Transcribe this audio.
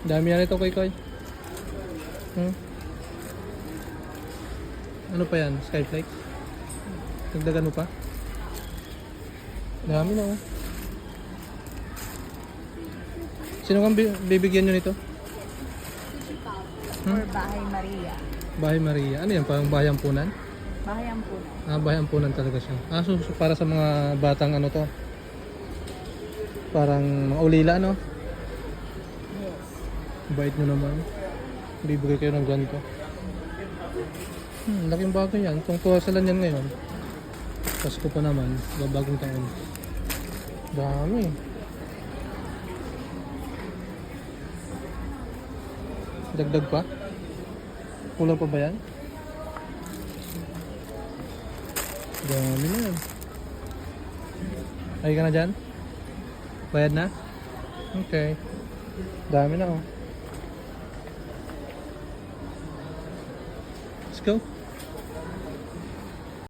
Dami yan ito, Koy Koy. Hmm? Ano pa yan? Skyflakes? Dagdagan mo pa? Dami na oh. Sino kang bi- bibigyan nyo nito? Or Bahay Maria. Bahay Maria. Ano yan? Parang bahay ampunan? Bahay Ampunan. Ah, bahay ampunan talaga siya. Ah, so, so para sa mga batang ano to? Parang mga ulila, no? Bait nyo naman. Bibigay kayo ng ganito. Hmm, laking bagay yan. Kung tuwa sila yan ngayon. Pasko pa naman. Babagong taon. Dami. Dagdag pa? Kulang pa ba yan? Dami na yan. Ay ka na dyan? Bayad na? Okay. Dami na oh. Let's go.